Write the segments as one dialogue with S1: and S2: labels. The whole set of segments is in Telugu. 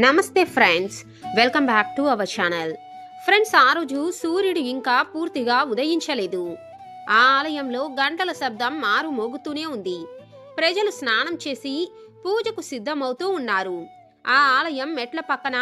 S1: నమస్తే friends welcome back to our channel. Friends ఆ రోజు సూర్యుడు ఇంకా పూర్తిగా ఉదయించలేదు. ఆ ఆలయంలో గంటల శబ్దం మారు మోగుతూనే ఉంది. ప్రజలు స్నానం చేసి పూజకు సిద్ధమవుతూ ఉన్నారు. ఆ ఆలయం మెట్ల పక్కన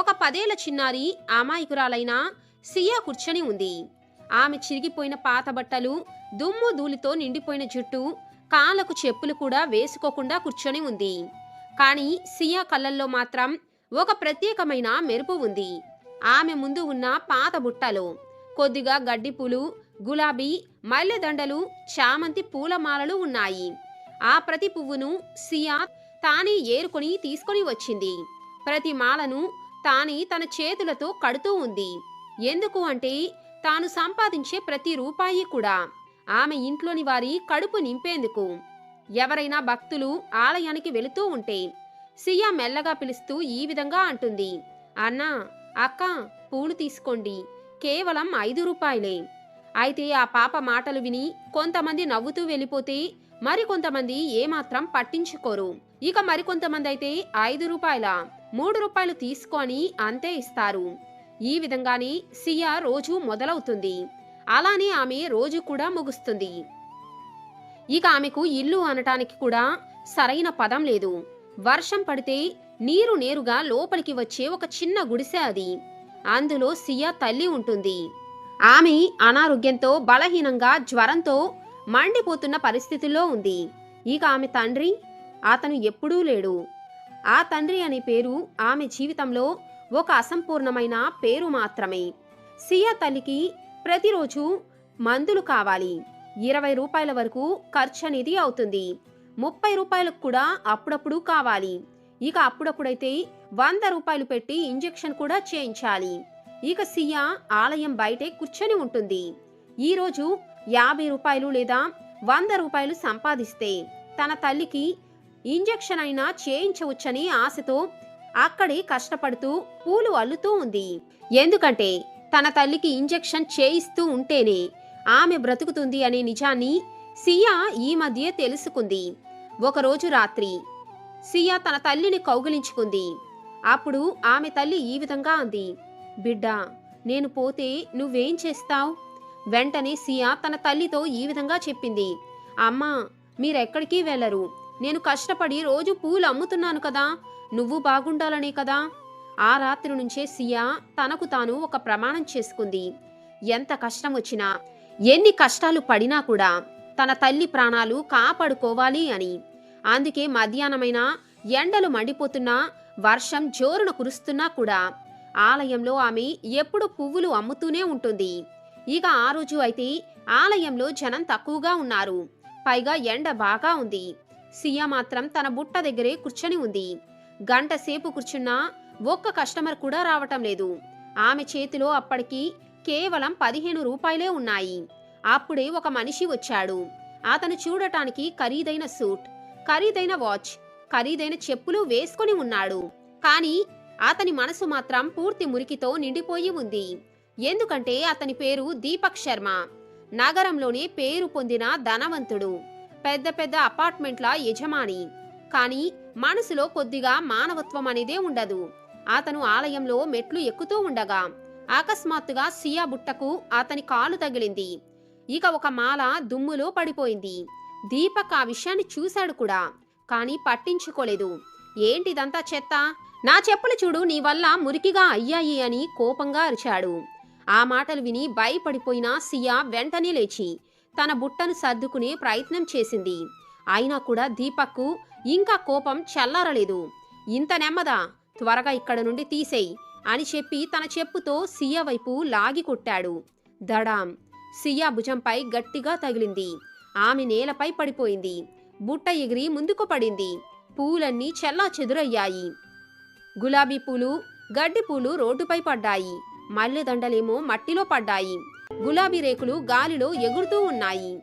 S1: ఒక పదేళ్ళ చిన్నారి అమాయకురాలైన సియా కూర్చొని ఉంది. ఆమె చిరిగిపోయిన పాత బట్టలు దుమ్ము ధూళితో నిండిపోయిన జుట్టు కాళ్ళకు చెప్పులు కూడా వేసుకోకుండా కూర్చొని ఉంది. కానీ సియా కళ్ళల్లో మాత్రం ఒక ప్రత్యేకమైన మెరుపు ఉంది. ఆమె ముందు ఉన్న పాత బుట్టలో కొద్దిగా గడ్డిపూలు గులాబీ మల్లెదండలు చామంతి పూలమాలలు ఉన్నాయి. ఆ ప్రతి పువ్వును సియా తానే ఏరుకొని తీసుకొని వచ్చింది. ప్రతి మాలను తానే తన చేతులతో కడుతూ ఉంది. ఎందుకు అంటే తాను సంపాదించే ప్రతి రూపాయి కూడా ఆమె ఇంట్లోని వారి కడుపు నింపేందుకు. ఎవరైనా భక్తులు ఆలయానికి వెళుతూ ఉంటే సియా మెల్లగా పిలుస్తూ ఈ విధంగా అంటుంది. అన్నా అక్క పూలు తీసుకోండి. కేవలం ఐదు రూపాయలే. అయితే ఆ పాప మాటలు విని కొంతమంది నవ్వుతూ వెళ్ళిపోతే మరికొంతమంది ఏమాత్రం పట్టించుకోరు. ఇక మరికొంతమంది అయితే ఐదు రూపాయల మూడు రూపాయలు తీసుకొని అంతే ఇస్తారు. ఈ విధంగానే సియా రోజు మొదలవుతుంది. అలానే ఆమె రోజు కూడా ముగుస్తుంది. ఇక ఆమెకు ఇల్లు అనటానికి కూడా సరైన పదం లేదు. వర్షం పడితే నీరు నేరుగా లోపలికి వచ్చే ఒక చిన్న గుడిసె అది. అందులో సియా తల్లి ఉంటుంది. ఆమె అనారోగ్యంతో బలహీనంగా జ్వరంతో మండిపోతున్న పరిస్థితుల్లో ఉంది. ఇక ఆమె తండ్రి అతను ఎప్పుడూ లేడు. ఆ తండ్రి అనే పేరు ఆమె జీవితంలో ఒక అసంపూర్ణమైన పేరు మాత్రమే. సియా తల్లికి ప్రతిరోజు మందులు కావాలి. ఇరవై రూపాయల వరకు ఖర్చు అనేది అవుతుంది. ముప్పై రూపాయలకు కూడా అప్పుడప్పుడు కావాలి. ఇక అప్పుడప్పుడైతే వంద రూపాయలు పెట్టి ఇంజెక్షన్ కూడా చేయించాలి. ఇక సియా ఆలయం బయటే కూర్చొని ఉంటుంది. ఈరోజు యాభై రూపాయలు లేదా వంద రూపాయలు సంపాదిస్తే తన తల్లికి ఇంజెక్షన్ అయినా చేయించవచ్చని ఆశతో అక్కడే కష్టపడుతూ పూలు అల్లుతూ ఉంది. ఎందుకంటే తన తల్లికి ఇంజెక్షన్ చేయిస్తూ ఉంటేనే ఆమె బ్రతుకుతుంది అనే నిజాన్ని సియా ఈ మధ్య తెలుసుకుంది. ఒకరోజు రాత్రి సియా తన తల్లిని కౌగిలించుకుంది. అప్పుడు ఆమె తల్లి ఈ విధంగా అంది బిడ్డా నేను పోతే నువ్వేం చేస్తావ్? వెంటనే సియా తన తల్లితో ఈ విధంగా చెప్పింది అమ్మా మీరెక్కడికి వెళ్ళరు. నేను కష్టపడి రోజు పూలు అమ్ముతున్నాను కదా నువ్వు బాగుండాలనే కదా. ఆ రాత్రి నుంచే సియా తనకు తాను ఒక ప్రమాణం చేసుకుంది. ఎంత కష్టం వచ్చినా ఎన్ని కష్టాలు పడినా కూడా తన తల్లి ప్రాణాలు కాపాడుకోవాలి అని అందుకే మధ్యాహ్నమైన ఎండలు మండిపోతున్నా వర్షం జోరున కురుస్తున్నా కూడా ఆలయంలో ఆమె ఎప్పుడు పువ్వులు అమ్ముతూనే ఉంటుంది. ఇక ఆ రోజు అయితే ఆలయంలో జనం తక్కువగా ఉన్నారు. పైగా ఎండ బాగా ఉంది. సియా మాత్రం తన బుట్ట దగ్గరే కూర్చొని ఉంది. గంట సేపు కూర్చున్నా ఒక్క కస్టమర్ కూడా రావటం లేదు. ఆమె చేతిలో అప్పటికి కేవలం పదిహేను రూపాయలే ఉన్నాయి. అప్పుడే ఒక మనిషి వచ్చాడు. అతను చూడటానికి ఖరీదైన సూట్ ఖరీదైన వాచ్ ఖరీదైన చెప్పులు వేసుకొని ఉన్నాడు. కానీ అతని మనసు మాత్రం పూర్తి మురికితో నిండిపోయి ఉంది. ఎందుకంటే అతని పేరు దీపక్ శర్మ. నగరంలోనే పేరు పొందిన ధనవంతుడు. పెద్ద పెద్ద అపార్ట్మెంట్ల యజమాని. కానీ మనసులో కొద్దిగా మానవత్వం అనేదే ఉండదు. అతను ఆలయంలో మెట్లు ఎక్కుతూ ఉండగా అకస్మాత్తుగా సియా బుట్టకు అతని కాలు తగిలింది. ఇక ఒక మాల దుమ్ములో పడిపోయింది. దీపక్ ఆ విషయాన్ని చూశాడు కూడా కానీ పట్టించుకోలేదు. ఏంటిదంతా చెత్త? నా చెప్పులు చూడు నీ వల్ల మురికిగా అయ్యాయి అని కోపంగా అరిచాడు. ఆ మాటలు విని భయపడిపోయిన సియా వెంటనే లేచి తన బుట్టను సర్దుకునే ప్రయత్నం చేసింది. అయినా కూడా దీపక్కు ఇంకా కోపం చల్లారలేదు. ఇంత నెమ్మదా? త్వరగా ఇక్కడ నుండి తీసేయ్ అని చెప్పి తన చెప్పుతో సియా వైపు లాగి కొట్టాడు. దడాం! సియా భుజంపై గట్టిగా తగిలింది. ఆమె నేలపై పడిపోయింది. బుట్ట ఎగిరి ముందుకు పడింది. పూలన్నీ చెల్లా చెదురయ్యాయి. గులాబీ పూలు గడ్డి పూలు రోడ్డుపై పడ్డాయి. మల్లెదండలేమో మట్టిలో పడ్డాయి. గులాబీ రేకులు గాలిలో ఎగురుతూ ఉన్నాయి.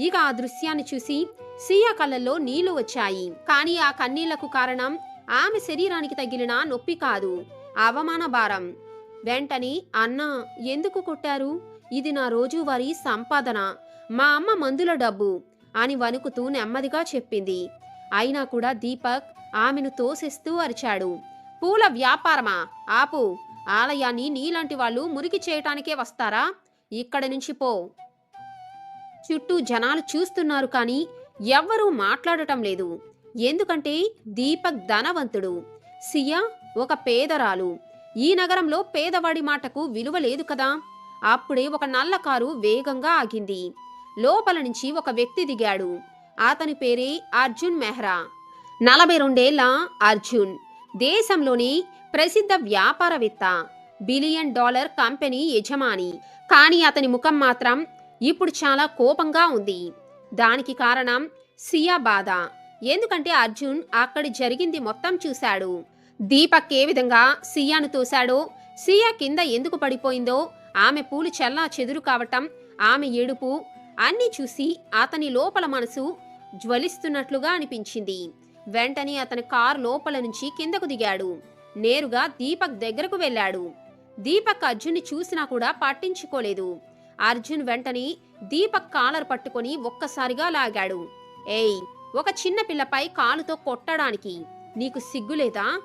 S1: ఇక ఆ దృశ్యాన్ని చూసి సియా కళ్ళల్లో నీళ్ళు వచ్చాయి. కానీ ఆ కన్నీళ్ళకు కారణం ఆమె శరీరానికి తగిలిన నొప్పి కాదు. అవమాన భారం. వెంటనే అన్నా ఎందుకు కొట్టారు? ఇది నా రోజువారీ సంపాదన. మా అమ్మ మందుల డబ్బు అని వణుకుతూ నెమ్మదిగా చెప్పింది. అయినా కూడా దీపక్ ఆమెను తోసేస్తూ అరిచాడు. పూల వ్యాపారమా? ఆపు. ఆలయాన్ని నీలాంటి వాళ్ళు మురికి చేయటానికే వస్తారా? ఇక్కడి నుంచి పో. చుట్టూ జనాలు చూస్తున్నారు కానీ ఎవ్వరూ మాట్లాడటం లేదు. ఎందుకంటే దీపక్ ధనవంతుడు. సియా ఒక పేదరాలు. ఈ నగరంలో పేదవాడి మాటకు విలువ లేదు కదా? అప్పుడే ఒక నల్ల కారు వేగంగా ఆగింది. లోపల నుంచి ఒక వ్యక్తి దిగాడు. అతని పేరే అర్జున్ మెహ్రా. నలభై రెండేళ్ళ అర్జున్. దేశంలోని ప్రసిద్ధ వ్యాపారవేత్త బిలియన్ డాలర్ కంపెనీ యజమాని. కానీ అతని ముఖం మాత్రం ఇప్పుడు చాలా కోపంగా ఉంది. దానికి కారణం సియా బాధ. ఎందుకంటే అర్జున్ అక్కడ జరిగింది మొత్తం చూశాడు. దీపక్ ఏ విధంగా సియాను తోశాడో సియా కింద ఎందుకు పడిపోయిందో ఆమె పూలు చల్లా చెదురు కావటం ఆమె ఏడుపు అన్నీ చూసి అతని లోపల మనసు జ్వలిస్తున్నట్లుగా అనిపించింది. వెంటనే అతని కారు లోపల నుంచి కిందకు దిగాడు. నేరుగా దీపక్ దగ్గరకు వెళ్ళాడు. దీపక్ అర్జున్ని చూసినా కూడా పట్టించుకోలేదు. అర్జున్ వెంటనే దీపక్ కాలర్ పట్టుకొని ఒక్కసారిగా లాగాడు. ఏయ్ ఒక చిన్న పిల్లపై కాలుతో కొట్టడానికి నీకు సిగ్గులేదా?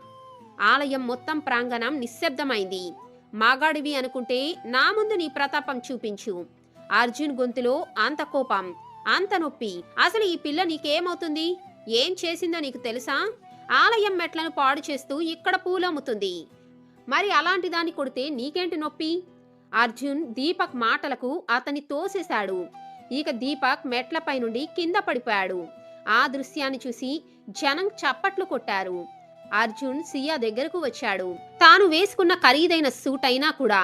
S1: ఆలయం మొత్తం ప్రాంగణం నిశ్శబ్దమైంది. మాగాడివి అనుకుంటే నా ముందు నీ ప్రతాపం చూపించు. అర్జున్ గొంతులో అంత కోపం అంత నొప్పి. అసలు ఈ పిల్ల నీకేమవుతుంది? ఏం చేసిందో నీకు తెలుసా? ఆలయం మెట్లను పాడు చేస్తూ ఇక్కడ పూలమ్ముతుంది మరి అలాంటి దాన్ని కొడితే నీకేంటి నొప్పి? అర్జున్ దీపక్ మాటలకు అతన్ని తోసేశాడు. ఇక దీపక్ మెట్లపై నుండి కింద పడిపోయాడు. ఆ దృశ్యాన్ని చూసి జనం చప్పట్లు కొట్టారు. అర్జున్ సియా దగ్గరకు వచ్చాడు. తాను వేసుకున్న ఖరీదైన సూట్ అయినా కూడా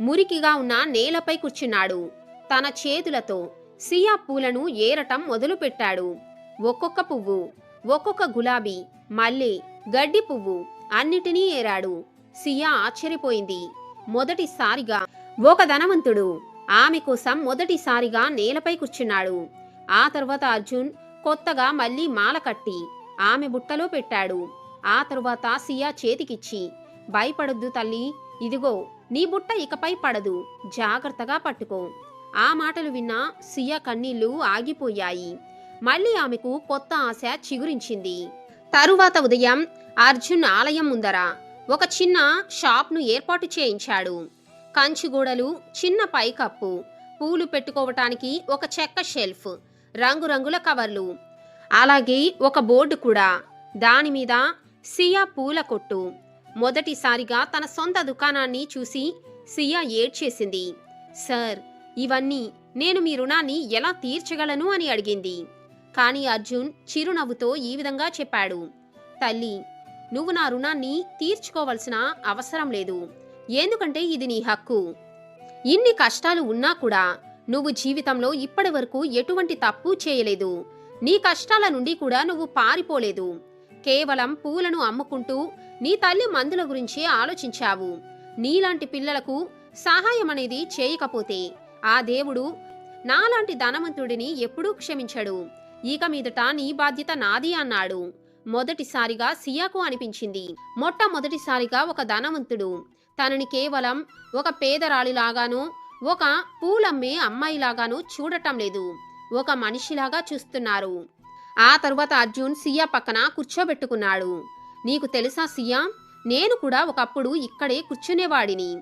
S1: మురికిగా ఉన్న నేలపై కూర్చున్నాడు. తన చేతులతో సియా పూలను ఏరటం మొదలుపెట్టాడు. ఒక్కొక్క పువ్వు ఒక్కొక్క గులాబీ మల్లె గడ్డి పువ్వు అన్నిటినీ ఏరాడు. సియా ఆశ్చర్యపోయింది. మొదటిసారిగా ఒక ధనవంతుడు ఆమె కోసం మొదటిసారిగా నేలపై కూర్చున్నాడు. ఆ తర్వాత అర్జున్ కొత్తగా మళ్ళీ మాల కట్టి ఆమె బుట్టలో పెట్టాడు. ఆ తరువాత సియా చేతికిచ్చి భయపడొద్దు తల్లి ఇదిగో నీ బుట్ట ఇకపై పడదు జాగ్రత్తగా పట్టుకో. ఆ మాటలు విన్న సియా కన్నీళ్ళు ఆగిపోయాయి. మళ్ళీ ఆమెకు కొత్త ఆశ చిగురించింది. తరువాత ఉదయం అర్జున్ ఆలయం ముందర ఒక చిన్న షాప్ను ఏర్పాటు చేయించాడు. కంచిగూడలు చిన్న పైకప్పు పూలు పెట్టుకోవటానికి ఒక చెక్క షెల్ఫ్ రంగురంగుల కవర్లు అలాగే ఒక బోర్డు కూడా. దాని మీద సియా పూల కొట్టు. మొదటిసారిగా తన సొంత దుకాణాన్ని చూసి సియా ఏడ్చేసింది. సార్ ఇవన్నీ నేను మీ రుణాన్ని ఎలా తీర్చగలను అని అడిగింది. కానీ అర్జున్ చిరునవ్వుతో ఈ విధంగా చెప్పాడు. తల్లి నువ్వు నా రుణాన్ని తీర్చుకోవలసిన అవసరం లేదు. ఎందుకంటే ఇది నీ హక్కు. ఇన్ని కష్టాలు ఉన్నా కూడా నువ్వు జీవితంలో ఇప్పటి వరకు ఎటువంటి తప్పు చేయలేదు. నీ కష్టాల నుండి కూడా నువ్వు పారిపోలేదు. కేవలం పూలను అమ్ముకుంటూ నీ తల్లి మందుల గురించి ఆలోచించావు. నీలాంటి పిల్లలకు సహాయం అనేది చేయకపోతే ఆ దేవుడు నాలాంటి ధనవంతుడిని ఎప్పుడూ క్షమించడు. ఇక మీదట నీ బాధ్యత నాది అన్నాడు. మొదటిసారిగా సియాకు అనిపించింది. మొట్టమొదటిసారిగా ఒక ధనవంతుడు. తనని కేవలం ఒక పేదరాలిలాగానో ఒక పూలమ్మే అమ్మాయిలాగాను చూడటం లేదు. ఒక మనిషిలాగా చూస్తున్నారు. ఆ తరువాత అర్జున్ సియా పక్కన కూర్చోబెట్టుకున్నాడు. నీకు తెలుసా సియా? నేను కూడా ఒకప్పుడు ఇక్కడే కూర్చునేవాడిని.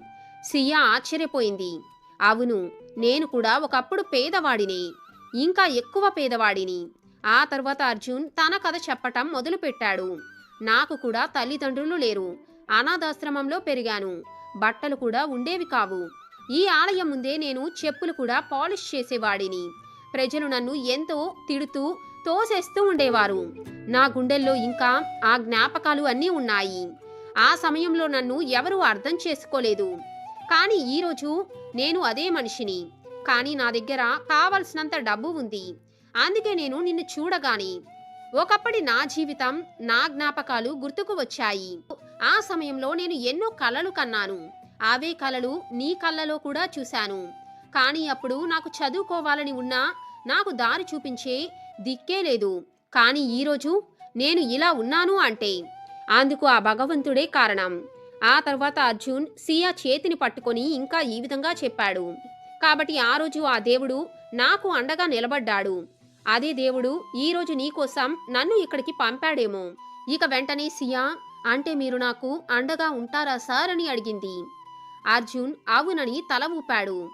S1: సియా ఆశ్చర్యపోయింది. అవును నేను కూడా ఒకప్పుడు పేదవాడిని ఇంకా ఎక్కువ పేదవాడిని. ఆ తర్వాత అర్జున్ తన కథ చెప్పటం మొదలుపెట్టాడు. నాకు కూడా తల్లిదండ్రులు లేరు. అనాథాశ్రమంలో పెరిగాను. బట్టలు కూడా ఉండేవి కావు. ఈ ఆలయం ముందే నేను చెప్పులు కూడా పాలిష్ చేసేవాడిని. ప్రజలు నన్ను ఎంతో తిడుతూ తోసేస్తూ ఉండేవారు. నా గుండెల్లో ఇంకా ఆ జ్ఞాపకాలు అన్నీ ఉన్నాయి. ఆ సమయంలో నన్ను ఎవరూ అర్థం చేసుకోలేదు. కానీ ఈరోజు నేను అదే మనిషిని. కానీ నా దగ్గర కావలసినంత డబ్బు ఉంది. అందుకే నేను నిన్ను చూడగాని ఒకప్పటి నా జీవితం నా జ్ఞాపకాలు గుర్తుకు వచ్చాయి. ఆ సమయంలో నేను ఎన్నో కలలు కన్నాను. అవే కలలు నీ కళ్ళలో కూడా చూశాను. కానీ అప్పుడు నాకు చదువుకోవాలని ఉన్నా నాకు దారి చూపించే దిక్కే లేదు. కానీ ఈరోజు నేను ఇలా ఉన్నాను అంటే అందుకు ఆ భగవంతుడే కారణం. ఆ తర్వాత అర్జున్ సియా చేతిని పట్టుకొని ఇంకా ఈ విధంగా చెప్పాడు. కాబట్టి ఆ రోజు ఆ దేవుడు నాకు అండగా నిలబడ్డాడు. అదే దేవుడు ఈరోజు నీకోసం నన్ను ఇక్కడికి పంపాడేమో. ఇక వెంటనే సియా అంటే మీరు నాకు అండగా ఉంటారా సార్ అని అడిగింది. అర్జున్ అవునని తల ఊపాడు.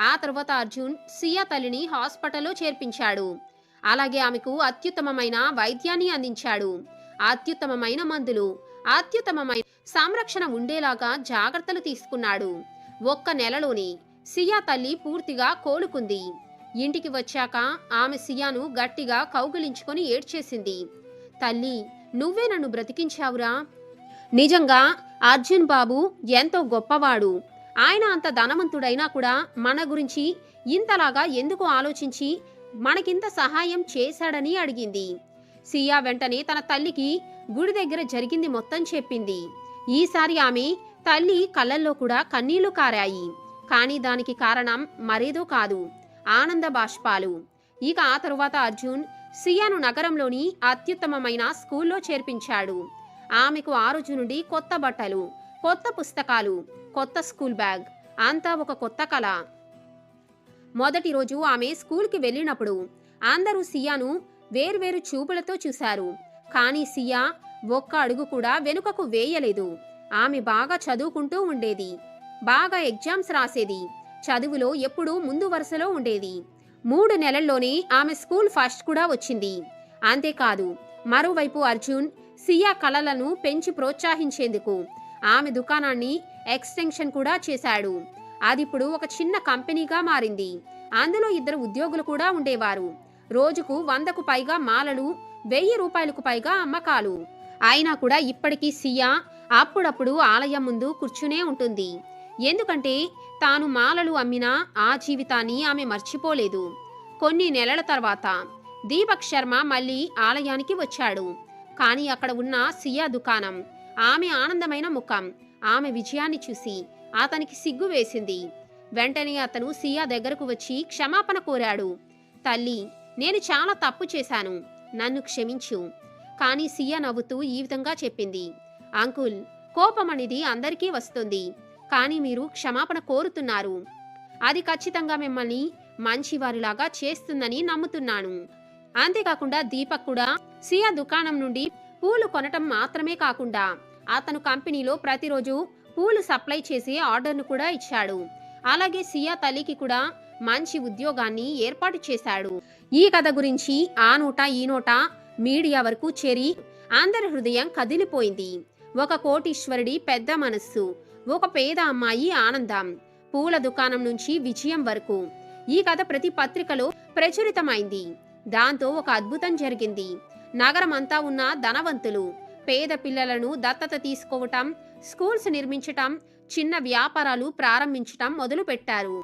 S1: ఆ తర్వాత అర్జున్ సియా తల్లిని హాస్పిటల్లో చేర్పించాడు. అలాగే ఆమెకు అత్యుత్తమమైన వైద్యాన్ని అందించాడు. అత్యుత్తమమైన మందులు అత్యుత్తమమైన సంరక్షణ ఉండేలాగా జాగ్రత్తలు తీసుకున్నాడు. ఒక్క నెలలోనే సియా తల్లి పూర్తిగా కోలుకుంది. ఇంటికి వచ్చాక ఆమె సియాను గట్టిగా కౌగిలించుకొని ఏడ్చేసింది. తల్లి నువ్వే నన్ను బ్రతికించావురా? నిజంగా అర్జున్ బాబు ఎంతో గొప్పవాడు. ఆయన అంత ధనవంతుడైనా కూడా మన గురించి ఇంతలాగా ఎందుకు ఆలోచించి మనకింత సహాయం చేశాడని అడిగింది. సియా వెంటనే తన తల్లికి గుడి దగ్గర జరిగింది మొత్తం చెప్పింది. ఈసారి ఆమె తల్లి కళ్ళల్లో కూడా కన్నీళ్ళు కారాయి. కానీ దానికి కారణం మరేదో కాదు. ఆనంద బాష్పాలు. ఇక ఆ తరువాత అర్జున్ సియాను నగరంలోని అత్యుత్తమమైన స్కూల్లో చేర్పించాడు. ఆమెకు ఆ రోజు నుండి కొత్త బట్టలు కొత్త పుస్తకాలు కొత్త స్కూల్ బ్యాగ్ అంతా ఒక కొత్త కళ. మొదటి రోజు ఆమె స్కూల్కి వెళ్ళినప్పుడు అందరూ సియాను వేర్వేరు చూపులతో చూశారు. కానీ సియా ఒక్క అడుగు కూడా వెనుకకు వేయలేదు. ఆమె బాగా చదువుకుంటూ ఉండేది. బాగా ఎగ్జామ్స్ రాసేది. చదువులో ఎప్పుడూ ముందు వరుసలో ఉండేది. మూడు నెలల్లోనే ఆమె స్కూల్ ఫస్ట్ కూడా వచ్చింది. అంతేకాదు మరోవైపు అర్జున్ సియా కళలను పెంచి ప్రోత్సహించేందుకు ఆమె దుకాణాన్ని ఎక్స్టెన్షన్ కూడా చేశాడు. అదిప్పుడు ఒక చిన్న కంపెనీగా మారింది. అందులో ఇద్దరు ఉద్యోగులు కూడా ఉండేవారు. రోజుకు వందకు పైగా మాలలు వెయ్యి రూపాయలకు పైగా అమ్మకాలు. అయినా కూడా ఇప్పటికీ సియా అప్పుడప్పుడు ఆలయం ముందు కూర్చునే ఉంటుంది. ఎందుకంటే తాను మాలలు అమ్మినా ఆ జీవితాన్ని ఆమె మర్చిపోలేదు. కొన్ని నెలల తర్వాత దీపక్ శర్మ మళ్ళీ ఆలయానికి వచ్చాడు. కానీ అక్కడ ఉన్న సియా దుకాణం ఆమె ఆనందమైన ముఖం ఆమె విజయాన్ని చూసి అతనికి సిగ్గు వేసింది. వెంటనే అతను సియా దగ్గరకు వచ్చి క్షమాపణ కోరాడు. తల్లి నేను చాలా తప్పు చేశాను. నన్ను క్షమించు. కానీ సియా నవ్వుతూ ఈ విధంగా చెప్పింది. అంకుల్ కోపం అనేది అందరికీ వస్తుంది. కానీ మీరు క్షమాపణ కోరుతున్నారు. అది ఖచ్చితంగా మిమ్మల్ని మంచివారిలాగా చేస్తుందని నమ్ముతున్నాను. అంతేకాకుండా దీపక్ కూడా సియా దుకాణం నుండి పూలు కొనటం మాత్రమే కాకుండా అతను కంపెనీలో ప్రతిరోజు పూలు సప్లై చేసే ఆర్డర్ను కూడా ఇచ్చాడు. అలాగే సియా తల్లికి కూడా మంచి ఉద్యోగాన్ని ఏర్పాటు చేశాడు. ఈ కథ గురించి ఆ నోట ఈ నోట మీడియా వరకు చేరి అందరి హృదయం కదిలిపోయింది. ఒక కోటీశ్వరుడి పెద్ద మనస్సు ఒక పేద అమ్మాయి ఆనందం పూల దుకాణం నుంచి విజయం వరకు. ఈ కథ ప్రతి పత్రికలో ప్రచురితమైంది. దాంతో ఒక అద్భుతం జరిగింది. నగరమంతా ఉన్న ధనవంతులు పేద పిల్లలను దత్తత తీసుకోవటం స్కూల్స్ నిర్మించటం చిన్న వ్యాపారాలు ప్రారంభించటం మొదలుపెట్టారు.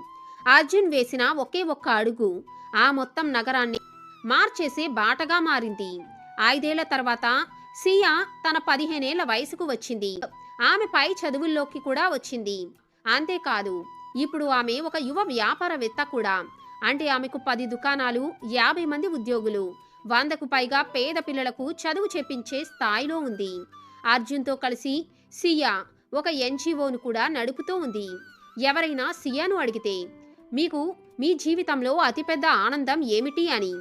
S1: అర్జున్ వేసిన ఒకే ఒక్క అడుగు ఆ మొత్తం నగరాన్ని మార్చేసే బాటగా మారింది. ఐదేళ్ళ తర్వాత సియా తన పదిహేనేళ్ళ వయసుకు వచ్చింది. ఆమె పై చదువుల్లోకి కూడా వచ్చింది. అంతేకాదు ఇప్పుడు ఆమె ఒక యువ వ్యాపారవేత్త కూడా. అంటే ఆమెకు పది దుకాణాలు యాభై మంది ఉద్యోగులు. వందకు పైగా పేద పిల్లలకు చదువు చెప్పించే స్థాయిలో ఉంది. అర్జున్తో కలిసి సియా ఒక ఎన్జిఓను కూడా నడుపుతూ ఉంది. ఎవరైనా సియాను అడిగితే మీకు మీ జీవితంలో అతిపెద్ద ఆనందం ఏమిటి అని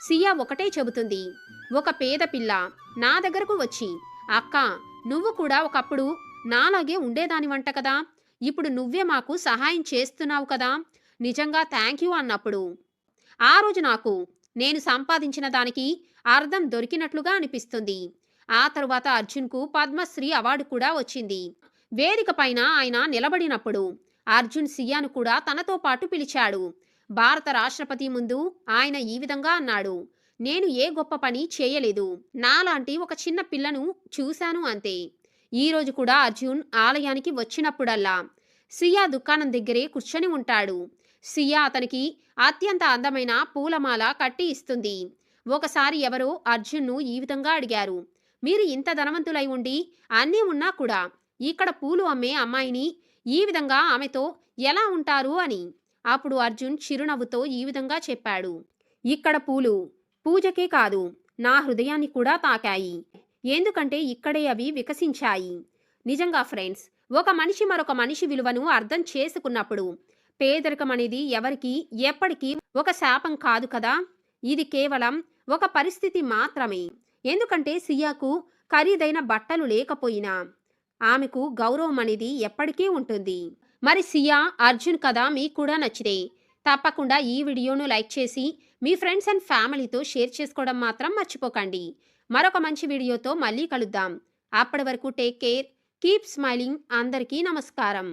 S1: సియా ఒకటే చెబుతుంది. ఒక పేద పిల్ల నా దగ్గరకు వచ్చి అక్క నువ్వు కూడా ఒకప్పుడు నాలాగే ఉండేదానివంట కదా? ఇప్పుడు నువ్వే మాకు సహాయం చేస్తున్నావు కదా? నిజంగా థ్యాంక్ యూ అన్నప్పుడు. ఆ రోజు నాకు నేను సంపాదించిన దానికి అర్థం దొరికినట్లుగా అనిపిస్తుంది. ఆ తరువాత అర్జున్కు పద్మశ్రీ అవార్డు కూడా వచ్చింది. వేదిక పైన ఆయన నిలబడినప్పుడు అర్జున్ సియాను కూడా తనతో పాటు పిలిచాడు. భారత రాష్ట్రపతి ముందు ఆయన ఈ విధంగా అన్నాడు. నేను ఏ గొప్ప పని చేయలేదు. నాలాంటి ఒక చిన్న పిల్లను చూశాను అంతే. ఈరోజు కూడా అర్జున్ ఆలయానికి వచ్చినప్పుడల్లా సియా దుకాణం దగ్గరే కూర్చొని ఉంటాడు. సియా అతనికి అత్యంత అందమైన పూలమాల కట్టి ఇస్తుంది. ఒకసారి ఎవరో అర్జున్ను ఈ విధంగా అడిగారు. మీరు ఇంత ధనవంతులై ఉండి అన్నీ ఉన్నా కూడా ఇక్కడ పూలు అమ్మే అమ్మాయిని ఈ విధంగా ఆమెతో ఎలా ఉంటారు అని. అప్పుడు అర్జున్ చిరునవ్వుతో ఈ విధంగా చెప్పాడు. ఇక్కడ పూలు పూజకే కాదు నా హృదయాన్ని కూడా తాకాయి. ఎందుకంటే ఇక్కడే అవి వికసించాయి. నిజంగా ఫ్రెండ్స్ ఒక మనిషి మరొక మనిషి విలువను అర్థం చేసుకున్నప్పుడు పేదరికం అనేది ఎవరికి ఎప్పటికీ ఒక శాపం కాదు కదా. ఇది కేవలం ఒక పరిస్థితి మాత్రమే. ఎందుకంటే సియాకు ఖరీదైన బట్టలు లేకపోయినా ఆమెకు గౌరవం అనేది ఎప్పటికీ ఉంటుంది. మరి సియా అర్జున్ కథ మీకు కూడా నచ్చితే తప్పకుండా ఈ వీడియోను లైక్ చేసి మీ ఫ్రెండ్స్ అండ్ ఫ్యామిలీతో షేర్ చేసుకోవడం మాత్రం మర్చిపోకండి. మరొక మంచి వీడియోతో మళ్ళీ కలుద్దాం. అప్పటి వరకు టేక్ కేర్ కీప్ స్మైలింగ్ అందరికీ నమస్కారం.